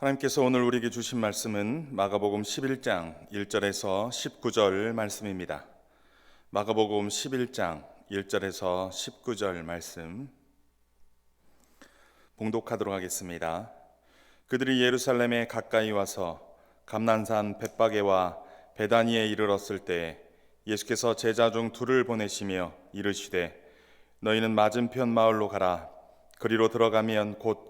하나님께서 오늘 우리에게 주신 말씀은 마가복음 11장 1절에서 19절 말씀입니다. 마가복음 11장 1절에서 19절 말씀 봉독하도록 하겠습니다. 그들이 예루살렘에 가까이 와서 감난산 벳바게와 베다니에 이르렀을 때 예수께서 제자 중 둘을 보내시며 이르시되 너희는 맞은편 마을로 가라 그리로 들어가면 곧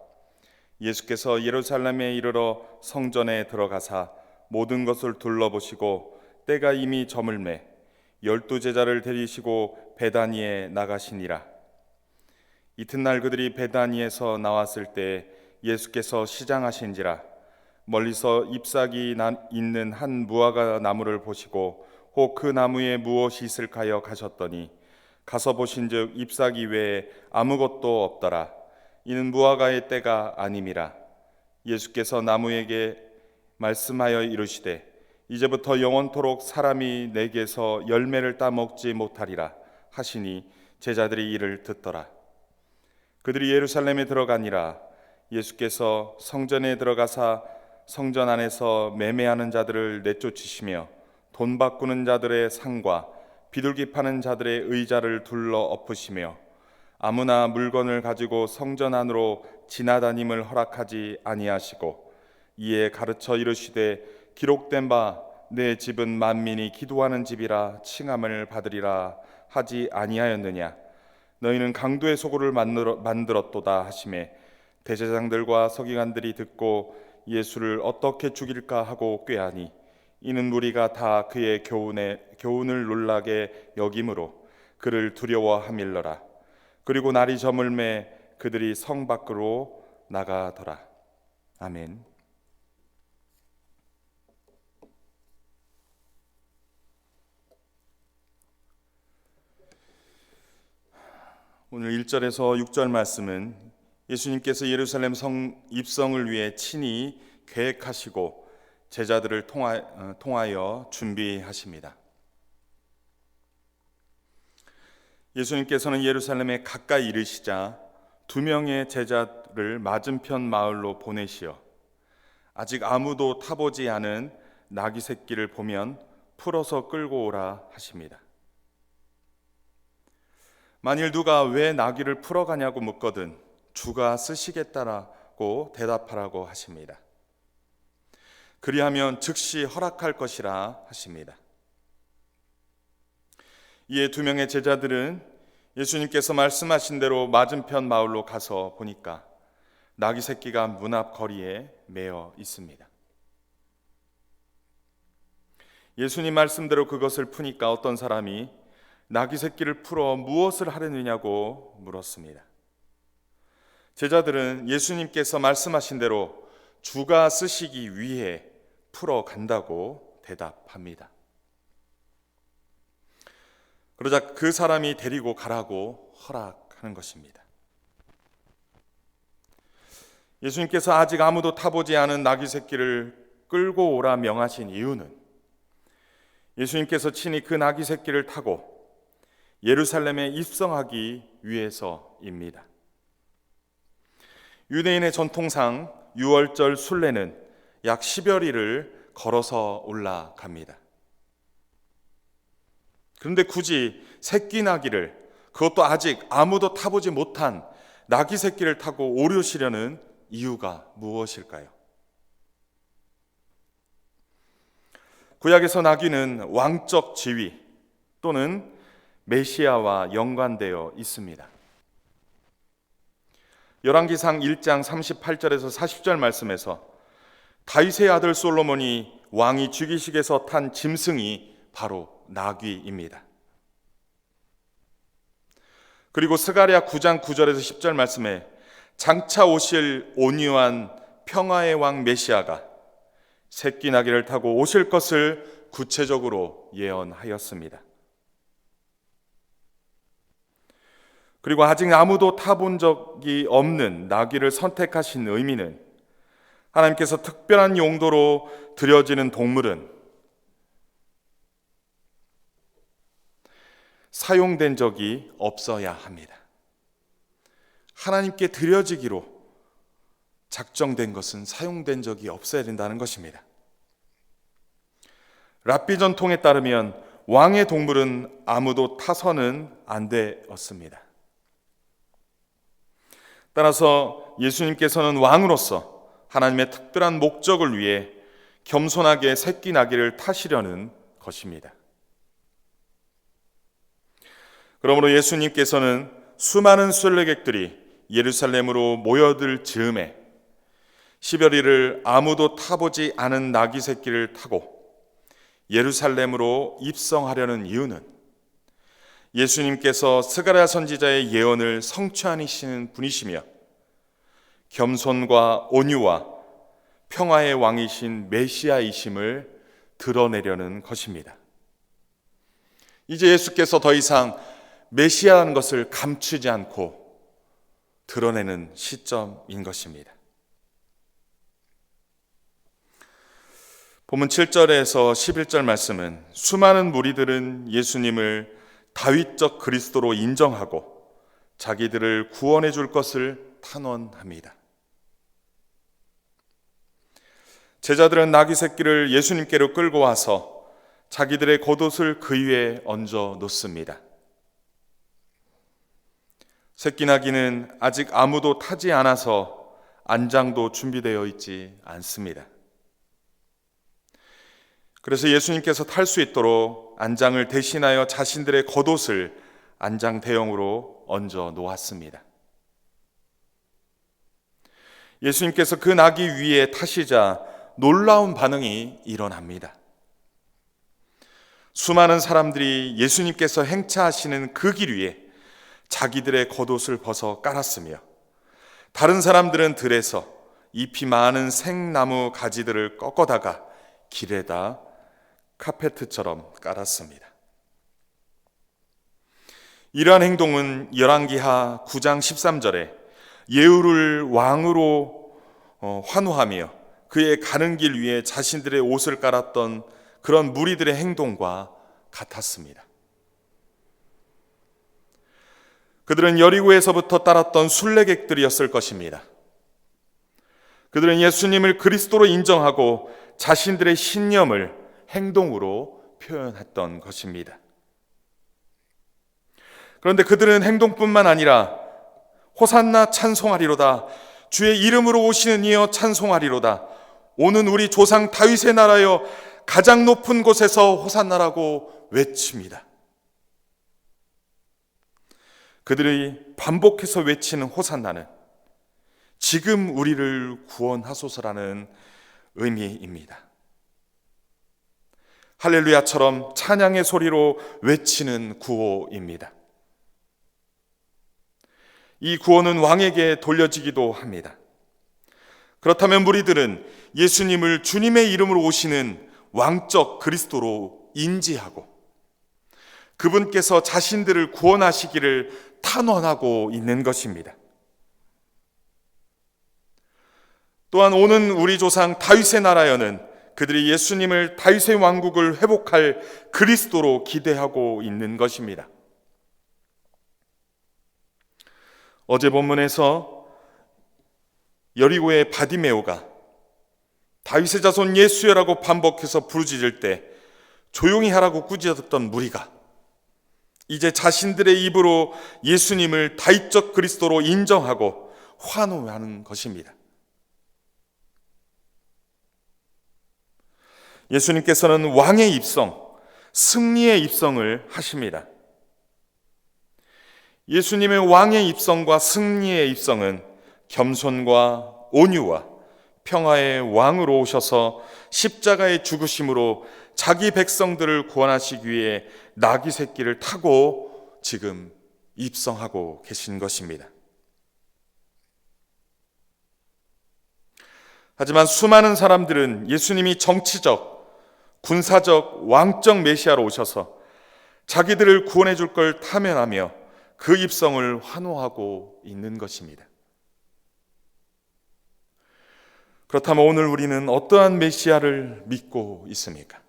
예수께서 예루살렘에 이르러 성전에 들어가사 모든 것을 둘러보시고 때가 이미 저물매 열두 제자를 데리시고 베다니에 나가시니라. 이튿날 그들이 베다니에서 나왔을 때 예수께서 시장하신지라 멀리서 잎사귀 있는 한 무화과 나무를 보시고 혹 그 나무에 무엇이 있을까요? 가셨더니 가서 보신즉 잎사귀 외에 아무것도 없더라 이는 무화과의 때가 아님이라. 예수께서 나무에게 말씀하여 이르시되 이제부터 영원토록 사람이 내게서 열매를 따 먹지 못하리라 하시니 제자들이 이를 듣더라. 그들이 예루살렘에 들어가니라. 예수께서 성전에 들어가사 성전 안에서 매매하는 자들을 내쫓으시며 돈 바꾸는 자들의 상과 비둘기 파는 자들의 의자를 둘러 엎으시며 아무나 물건을 가지고 성전 안으로 지나다님을 허락하지 아니하시고 이에 가르쳐 이르시되 기록된 바 내 집은 만민이 기도하는 집이라 칭함을 받으리라 하지 아니하였느냐? 너희는 강도의 소굴을 만들었도다 하심에 대제장들과 서기관들이 듣고 예수를 어떻게 죽일까 하고 꾀하니 이는 무리가 다 그의 교훈에 교훈을 놀라게 여김으로 그를 두려워함일러라 그리고 날이 저물매 그들이 성 밖으로 나가더라. 아멘. 오늘 1절에서 6절 말씀은 예수님께서 예루살렘 성 입성을 위해 친히 계획하시고 제자들을 어, 통하여 준비하십니다. 예수님께서는 예루살렘에 가까이 이르시자 두 명의 제자를 맞은편 마을로 보내시어 아직 아무도 타보지 않은 나귀 새끼를 보면 풀어서 끌고 오라 하십니다. 만일 누가 왜 나귀를 풀어 가냐고 묻거든 주가 쓰시겠다라고 대답하라고 하십니다. 그리하면 즉시 허락할 것이라 하십니다. 이에 두 명의 제자들은 예수님께서 말씀하신 대로 맞은편 마을로 가서 보니까 나귀 새끼가 문 앞 거리에 매어 있습니다. 예수님 말씀대로 그것을 푸니까 어떤 사람이 나귀 새끼를 풀어 무엇을 하려느냐고 물었습니다. 제자들은 예수님께서 말씀하신 대로 주가 쓰시기 위해 풀어 간다고 대답합니다. 그러자 그 사람이 데리고 가라고 허락하는 것입니다. 예수님께서 아직 아무도 타보지 않은 나귀 새끼를 끌고 오라 명하신 이유는 예수님께서 친히 그 나귀 새끼를 타고 예루살렘에 입성하기 위해서입니다. 유대인의 전통상 6월절 순례는 약 10여리를 걸어서 올라갑니다. 그런데 굳이 새끼 나기를 그것도 아직 아무도 타보지 못한 나기 새끼를 타고 오려시려는 이유가 무엇일까요? 구약에서 나귀는 왕적 지위 또는 메시아와 연관되어 있습니다. 열왕기상 1장 38절에서 40절 말씀에서 다윗의 아들 솔로몬이 왕이 죽이식에서 탄 짐승이 바로 나귀입니다. 그리고 스가랴 9장 9절에서 10절 말씀에 장차 오실 온유한 평화의 왕 메시아가 새끼 나귀를 타고 오실 것을 구체적으로 예언하였습니다. 그리고 아직 아무도 타본 적이 없는 나귀를 선택하신 의미는 하나님께서 특별한 용도로 드려지는 동물은 사용된 적이 없어야 합니다. 하나님께 드려지기로 작정된 것은 사용된 적이 없어야 된다는 것입니다. 랍비 전통에 따르면 왕의 동물은 아무도 타서는 안 되었습니다. 따라서 예수님께서는 왕으로서 하나님의 특별한 목적을 위해 겸손하게 새끼 나귀를 타시려는 것입니다. 그러므로 예수님께서는 수많은 순례객들이 예루살렘으로 모여들 즈음에 11일을 아무도 타보지 않은 나귀 새끼를 타고 예루살렘으로 입성하려는 이유는 예수님께서 스가랴 선지자의 예언을 성취하시는 분이시며 겸손과 온유와 평화의 왕이신 메시아이심을 드러내려는 것입니다. 이제 예수께서 더 이상 메시아라는 것을 감추지 않고 드러내는 시점인 것입니다. 본문 7절에서 11절 말씀은 수많은 무리들은 예수님을 다윗적 그리스도로 인정하고 자기들을 구원해 줄 것을 탄원합니다. 제자들은 나귀 새끼를 예수님께로 끌고 와서 자기들의 겉옷을 그 위에 얹어 놓습니다. 새끼 나귀는 아직 아무도 타지 않아서 안장도 준비되어 있지 않습니다. 그래서 예수님께서 탈 수 있도록 안장을 대신하여 자신들의 겉옷을 안장 대형으로 얹어 놓았습니다. 예수님께서 그 나귀 위에 타시자 놀라운 반응이 일어납니다. 수많은 사람들이 예수님께서 행차하시는 그 길 위에 자기들의 겉옷을 벗어 깔았으며 다른 사람들은 들에서 잎이 많은 생나무 가지들을 꺾어다가 길에다 카페트처럼 깔았습니다. 이러한 행동은 열왕기하 9장 13절에 예후를 왕으로 어, 환호하며 그의 가는 길 위에 자신들의 옷을 깔았던 그런 무리들의 행동과 같았습니다. 그들은 여리고에서부터 따랐던 순례객들이었을 것입니다. 그들은 예수님을 그리스도로 인정하고 자신들의 신념을 행동으로 표현했던 것입니다. 그런데 그들은 행동뿐만 아니라 호산나 찬송하리로다 주의 이름으로 오시는 이여 찬송하리로다 오는 우리 조상 다윗의 나라여 가장 높은 곳에서 호산나라고 외칩니다. 그들이 반복해서 외치는 호산나는 지금 우리를 구원하소서라는 의미입니다. 할렐루야처럼 찬양의 소리로 외치는 구호입니다. 이 구호는 왕에게 돌려지기도 합니다. 그렇다면 무리들은 예수님을 주님의 이름으로 오시는 왕적 그리스도로 인지하고 그분께서 자신들을 구원하시기를 탄원하고 있는 것입니다. 또한 오는 우리 조상 다윗의 나라여는 그들이 예수님을 다윗의 왕국을 회복할 그리스도로 기대하고 있는 것입니다. 어제 본문에서 여리고의 바디메오가 다윗의 자손 예수여라고 반복해서 부르짖을 때 조용히 하라고 꾸짖었던 무리가 이제 자신들의 입으로 예수님을 다윗적 그리스도로 인정하고 환호하는 것입니다. 예수님께서는 왕의 입성, 승리의 입성을 하십니다. 예수님의 왕의 입성과 승리의 입성은 겸손과 온유와 평화의 왕으로 오셔서 십자가의 죽으심으로 자기 백성들을 구원하시기 위해 나귀 새끼를 타고 지금 입성하고 계신 것입니다. 하지만 수많은 사람들은 예수님이 정치적, 군사적, 왕적 메시아로 오셔서 자기들을 구원해 줄 걸 타면하며 그 입성을 환호하고 있는 것입니다. 그렇다면 오늘 우리는 어떠한 메시아를 믿고 있습니까?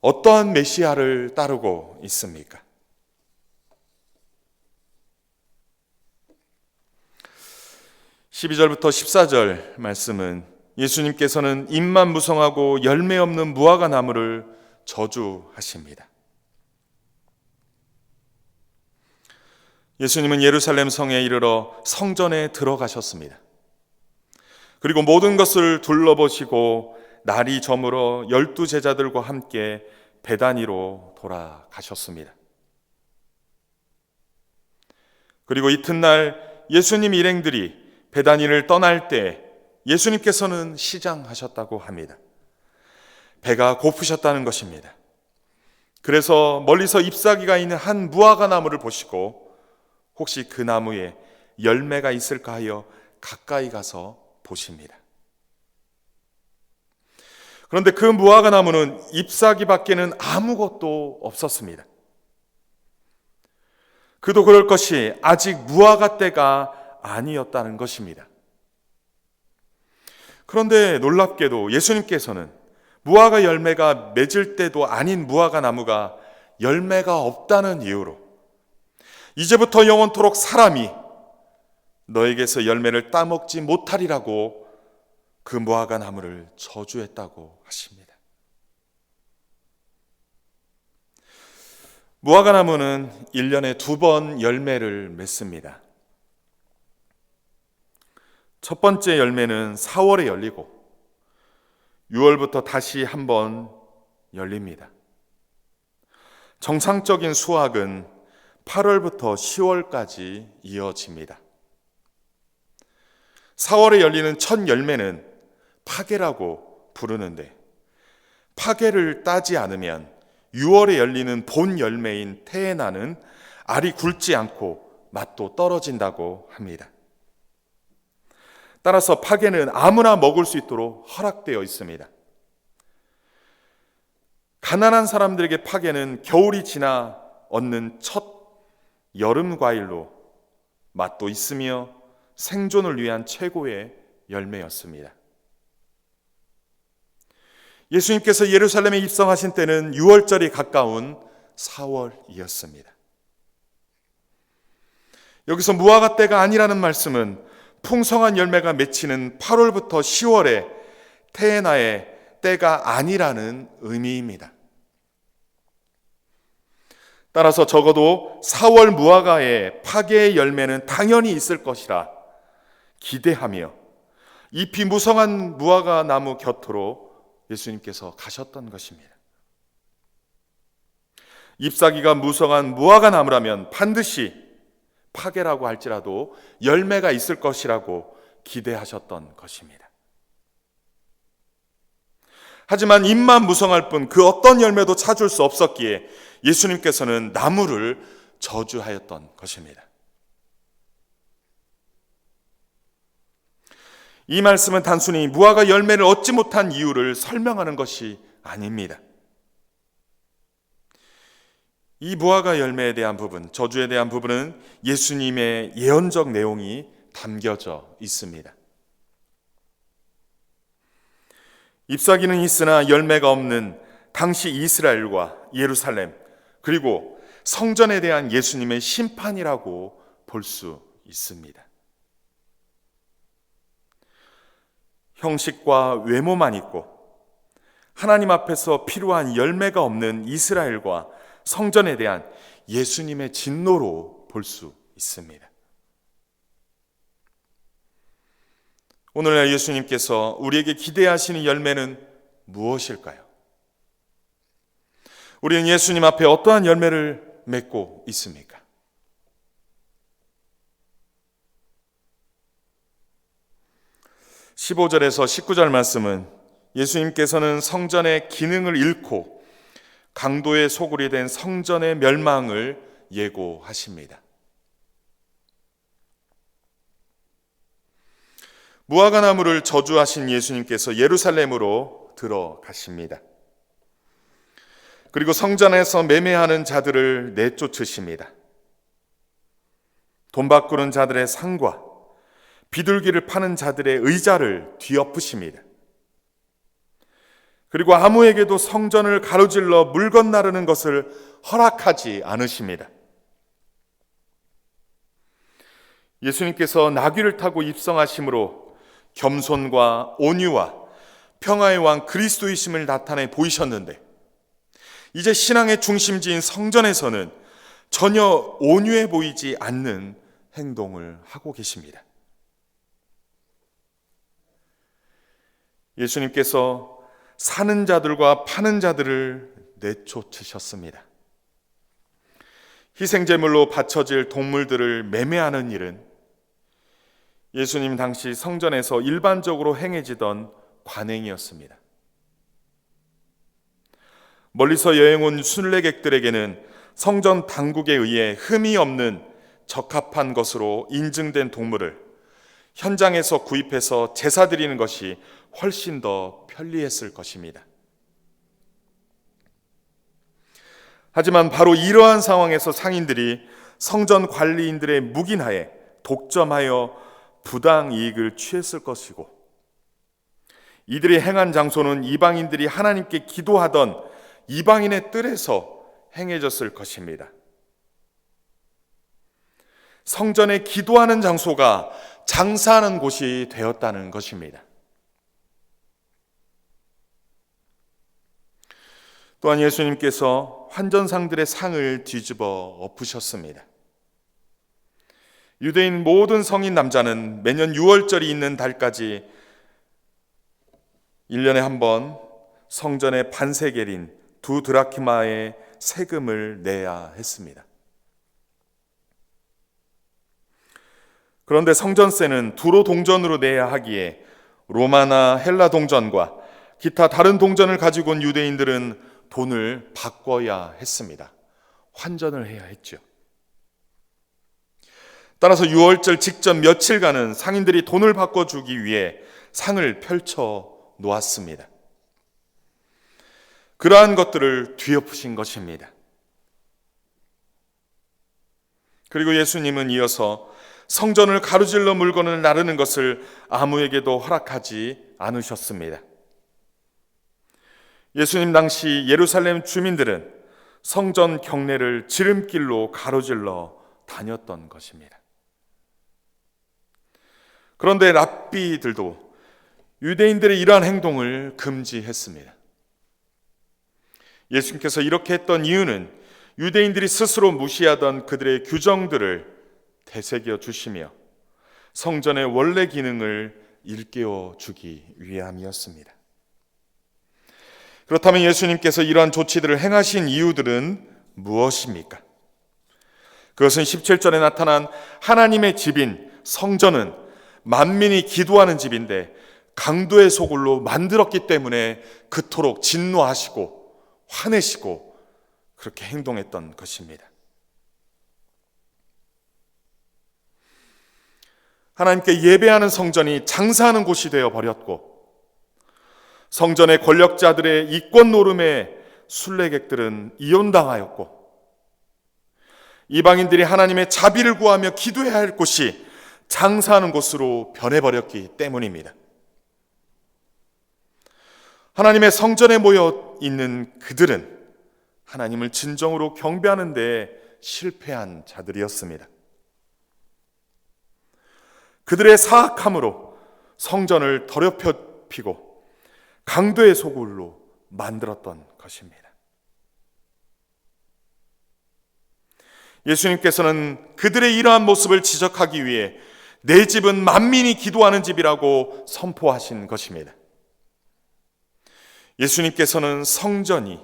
어떠한 메시아를 따르고 있습니까? 12절부터 14절 말씀은 예수님께서는 입만 무성하고 열매 없는 무화과 나무를 저주하십니다. 예수님은 예루살렘 성에 이르러 성전에 들어가셨습니다. 그리고 모든 것을 둘러보시고 날이 저물어 열두 제자들과 함께 베다니로 돌아가셨습니다. 그리고 이튿날 예수님 일행들이 베다니를 떠날 때 예수님께서는 시장하셨다고 합니다. 배가 고프셨다는 것입니다. 그래서 멀리서 잎사귀가 있는 한 무화과 나무를 보시고 혹시 그 나무에 열매가 있을까 하여 가까이 가서 보십니다. 그런데 그 무화과 나무는 잎사귀 밖에는 아무것도 없었습니다. 그도 그럴 것이 아직 무화과 때가 아니었다는 것입니다. 그런데 놀랍게도 예수님께서는 무화과 열매가 맺을 때도 아닌 무화과 나무가 열매가 없다는 이유로 이제부터 영원토록 사람이 너에게서 열매를 따먹지 못하리라고 그 무화과 나무를 저주했다고 하십니다. 무화과 나무는 1년에 두 번 열매를 맺습니다. 첫 번째 열매는 4월에 열리고 6월부터 다시 한 번 열립니다. 정상적인 수확은 8월부터 10월까지 이어집니다. 4월에 열리는 첫 열매는 파괴라고 부르는데 파괴를 따지 않으면 6월에 열리는 본 열매인 테에나는 알이 굵지 않고 맛도 떨어진다고 합니다. 따라서 파괴는 아무나 먹을 수 있도록 허락되어 있습니다. 가난한 사람들에게 파괴는 겨울이 지나 얻는 첫 여름 과일로 맛도 있으며 생존을 위한 최고의 열매였습니다. 예수님께서 예루살렘에 입성하신 때는 6월절이 가까운 4월이었습니다. 여기서 무화과 때가 아니라는 말씀은 풍성한 열매가 맺히는 8월부터 10월에 테에나의 때가 아니라는 의미입니다. 따라서 적어도 4월 무화과의 파괴의 열매는 당연히 있을 것이라 기대하며 잎이 무성한 무화과 나무 곁으로 예수님께서 가셨던 것입니다. 잎사귀가 무성한 무화과 나무라면 반드시 파괴라고 할지라도 열매가 있을 것이라고 기대하셨던 것입니다. 하지만 잎만 무성할 뿐 그 어떤 열매도 찾을 수 없었기에 예수님께서는 나무를 저주하였던 것입니다. 이 말씀은 단순히 무화과 열매를 얻지 못한 이유를 설명하는 것이 아닙니다. 이 무화과 열매에 대한 부분, 저주에 대한 부분은 예수님의 예언적 내용이 담겨져 있습니다. 잎사귀는 있으나 열매가 없는 당시 이스라엘과 예루살렘, 그리고 성전에 대한 예수님의 심판이라고 볼 수 있습니다. 형식과 외모만 있고 하나님 앞에서 필요한 열매가 없는 이스라엘과 성전에 대한 예수님의 진노로 볼 수 있습니다. 오늘날 예수님께서 우리에게 기대하시는 열매는 무엇일까요? 우리는 예수님 앞에 어떠한 열매를 맺고 있습니까? (15절에서) (19절) 말씀은 예수님께서는 성전의 기능을 잃고 강도의 소굴이 된 성전의 멸망을 예고하십니다. 무화과 나무를 저주하신 예수님께서 예루살렘으로 들어가십니다. 그리고 성전에서 매매하는 자들을 내쫓으십니다. 돈 바꾸는 자들의 상과 비둘기를 파는 자들의 의자를 뒤엎으십니다. 그리고 아무에게도 성전을 가로질러 물건 나르는 것을 허락하지 않으십니다. 예수님께서 나귀를 타고 입성하심으로 겸손과 온유와 평화의 왕 그리스도이심을 나타내 보이셨는데 이제 신앙의 중심지인 성전에서는 전혀 온유해 보이지 않는 행동을 하고 계십니다. 예수님께서 사는 자들과 파는 자들을 내쫓으셨습니다. 희생제물로 바쳐질 동물들을 매매하는 일은 예수님 당시 성전에서 일반적으로 행해지던 관행이었습니다. 멀리서 여행 온 순례객들에게는 성전 당국에 의해 흠이 없는 적합한 것으로 인증된 동물을 현장에서 구입해서 제사 드리는 것이 훨씬 더 편리했을 것입니다. 하지만 바로 이러한 상황에서 상인들이 성전 관리인들의 묵인하에 독점하여 부당 이익을 취했을 것이고 이들이 행한 장소는 이방인들이 하나님께 기도하던 이방인의 뜰에서 행해졌을 것입니다. 성전에 기도하는 장소가 장사하는 곳이 되었다는 것입니다. 또한 예수님께서 환전상들의 상을 뒤집어 엎으셨습니다. 유대인 모든 성인 남자는 매년 6월절이 있는 달까지 1년에 한 번 성전의 반세겔인 두 드라키마의 세금을 내야 했습니다. 그런데 성전세는 두로 동전으로 내야 하기에 로마나 헬라 동전과 기타 다른 동전을 가지고 온 유대인들은 돈을 바꿔야 했습니다. 환전을 해야 했죠. 따라서 6월절 직전 며칠간은 상인들이 돈을 바꿔주기 위해 상을 펼쳐 놓았습니다. 그러한 것들을 뒤엎으신 것입니다. 그리고 예수님은 이어서 성전을 가로질러 물건을 나르는 것을 아무에게도 허락하지 않으셨습니다. 예수님 당시 예루살렘 주민들은 성전 경내를 지름길로 가로질러 다녔던 것입니다. 그런데 랍비들도 유대인들의 이러한 행동을 금지했습니다. 예수님께서 이렇게 했던 이유는 유대인들이 스스로 무시하던 그들의 규정들을 되새겨 주시며 성전의 원래 기능을 일깨워 주기 위함이었습니다. 그렇다면 예수님께서 이러한 조치들을 행하신 이유들은 무엇입니까? 그것은 17절에 나타난 하나님의 집인 성전은 만민이 기도하는 집인데 강도의 소굴로 만들었기 때문에 그토록 진노하시고 화내시고 그렇게 행동했던 것입니다. 하나님께 예배하는 성전이 장사하는 곳이 되어 버렸고 성전의 권력자들의 이권 노름에 순례객들은 이혼당하였고 이방인들이 하나님의 자비를 구하며 기도해야 할 곳이 장사하는 곳으로 변해버렸기 때문입니다. 하나님의 성전에 모여 있는 그들은 하나님을 진정으로 경배하는 데 실패한 자들이었습니다. 그들의 사악함으로 성전을 더럽히고 강도의 소굴로 만들었던 것입니다. 예수님께서는 그들의 이러한 모습을 지적하기 위해 내 집은 만민이 기도하는 집이라고 선포하신 것입니다. 예수님께서는 성전이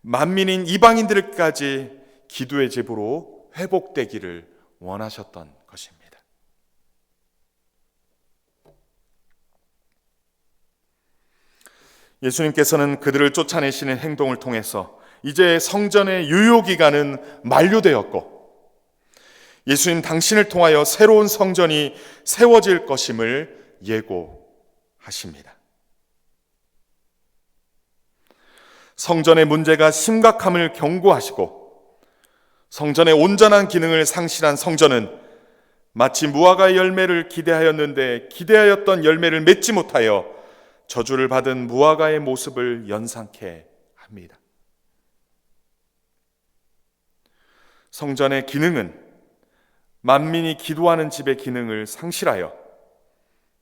만민인 이방인들까지 기도의 제보로 회복되기를 원하셨던 것입니다. 예수님께서는 그들을 쫓아내시는 행동을 통해서 이제 성전의 유효 기간은 만료되었고 예수님 당신을 통하여 새로운 성전이 세워질 것임을 예고하십니다. 성전의 문제가 심각함을 경고하시고 성전의 온전한 기능을 상실한 성전은 마치 무화과의 열매를 기대하였는데 기대하였던 열매를 맺지 못하여 저주를 받은 무화과의 모습을 연상케 합니다. 성전의 기능은 만민이 기도하는 집의 기능을 상실하여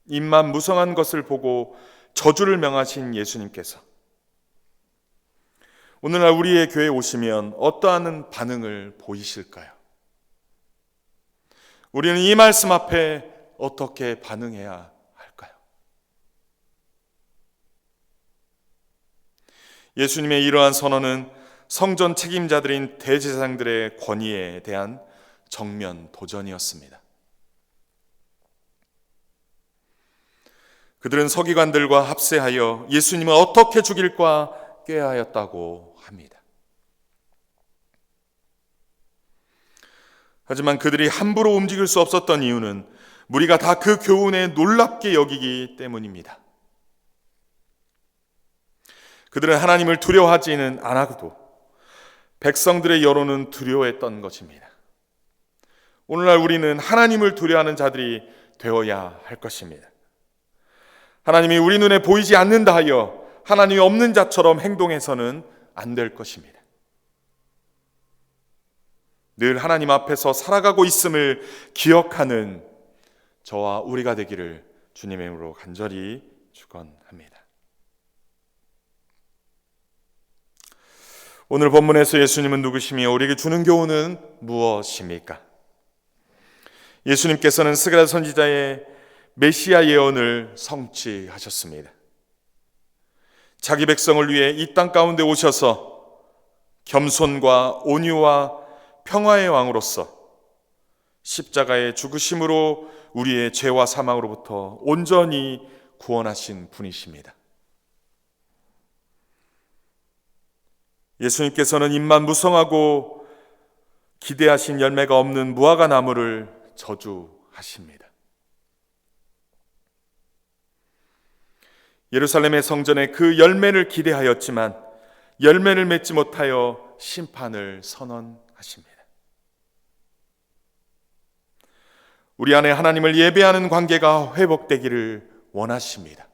입만 무성한 것을 보고 저주를 명하신 예수님께서 오늘날 우리의 교회에 오시면 어떠한 반응을 보이실까요? 우리는 이 말씀 앞에 어떻게 반응해야 할까요? 예수님의 이러한 선언은 성전 책임자들인 대제사장들의 권위에 대한 정면 도전이었습니다. 그들은 서기관들과 합세하여 예수님을 어떻게 죽일까 꾀하였다고 합니다. 하지만 그들이 함부로 움직일 수 없었던 이유는 무리가 다 그 교훈에 놀랍게 여기기 때문입니다. 그들은 하나님을 두려워하지는 않아도 백성들의 여론은 두려워했던 것입니다. 오늘날 우리는 하나님을 두려워하는 자들이 되어야 할 것입니다. 하나님이 우리 눈에 보이지 않는다 하여 하나님이 없는 자처럼 행동해서는 안 될 것입니다. 늘 하나님 앞에서 살아가고 있음을 기억하는 저와 우리가 되기를 주님의 이름으로 간절히 축원합니다. 오늘 본문에서 예수님은 누구시며 우리에게 주는 교훈은 무엇입니까? 예수님께서는 스가랴 선지자의 메시아 예언을 성취하셨습니다. 자기 백성을 위해 이 땅 가운데 오셔서 겸손과 온유와 평화의 왕으로서 십자가의 죽으심으로 우리의 죄와 사망으로부터 온전히 구원하신 분이십니다. 예수님께서는 입만 무성하고 기대하신 열매가 없는 무화과 나무를 저주하십니다. 예루살렘의 성전에 그 열매를 기대하였지만 열매를 맺지 못하여 심판을 선언하십니다. 우리 안에 하나님을 예배하는 관계가 회복되기를 원하십니다.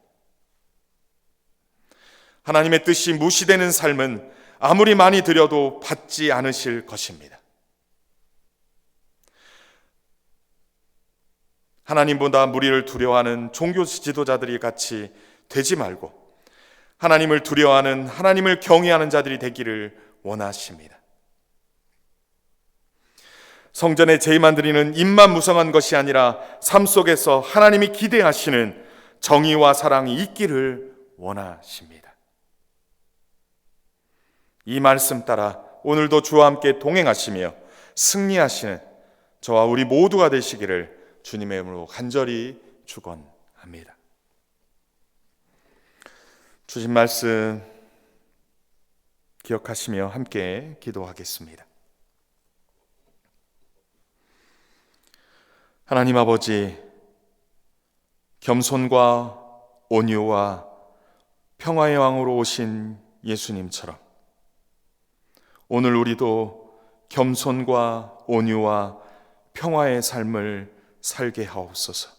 하나님의 뜻이 무시되는 삶은 아무리 많이 드려도 받지 않으실 것입니다. 하나님보다 무리를 두려워하는 종교 지도자들이 같이 되지 말고 하나님을 두려워하는 하나님을 경외하는 자들이 되기를 원하십니다. 성전에 제의만 드리는 입만 무성한 것이 아니라 삶 속에서 하나님이 기대하시는 정의와 사랑이 있기를 원하십니다. 이 말씀 따라 오늘도 주와 함께 동행하시며 승리하시는 저와 우리 모두가 되시기를 주님의 이름으로 간절히 축원합니다. 주신 말씀 기억하시며 함께 기도하겠습니다. 하나님 아버지 겸손과 온유와 평화의 왕으로 오신 예수님처럼 오늘 우리도 겸손과 온유와 평화의 삶을 살게 하옵소서.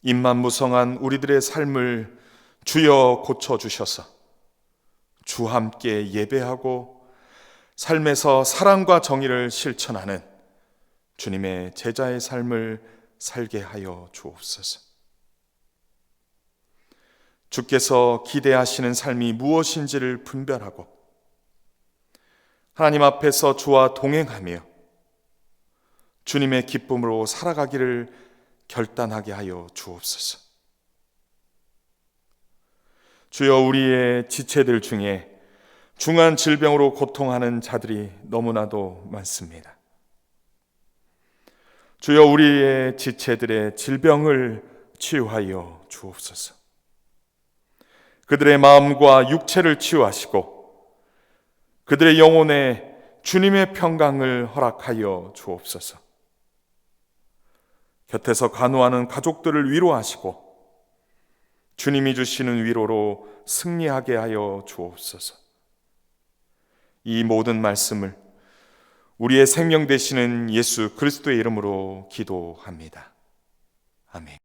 입만 무성한 우리들의 삶을 주여 고쳐 주셔서 주 함께 예배하고 삶에서 사랑과 정의를 실천하는 주님의 제자의 삶을 살게 하여 주옵소서. 주께서 기대하시는 삶이 무엇인지를 분별하고 하나님 앞에서 주와 동행하며 주님의 기쁨으로 살아가기를 결단하게 하여 주옵소서. 주여 우리의 지체들 중에 중한 질병으로 고통하는 자들이 너무나도 많습니다. 주여 우리의 지체들의 질병을 치유하여 주옵소서. 그들의 마음과 육체를 치유하시고 그들의 영혼에 주님의 평강을 허락하여 주옵소서. 곁에서 간호하는 가족들을 위로하시고 주님이 주시는 위로로 승리하게 하여 주옵소서. 이 모든 말씀을 우리의 생명 되시는 예수 그리스도의 이름으로 기도합니다. 아멘.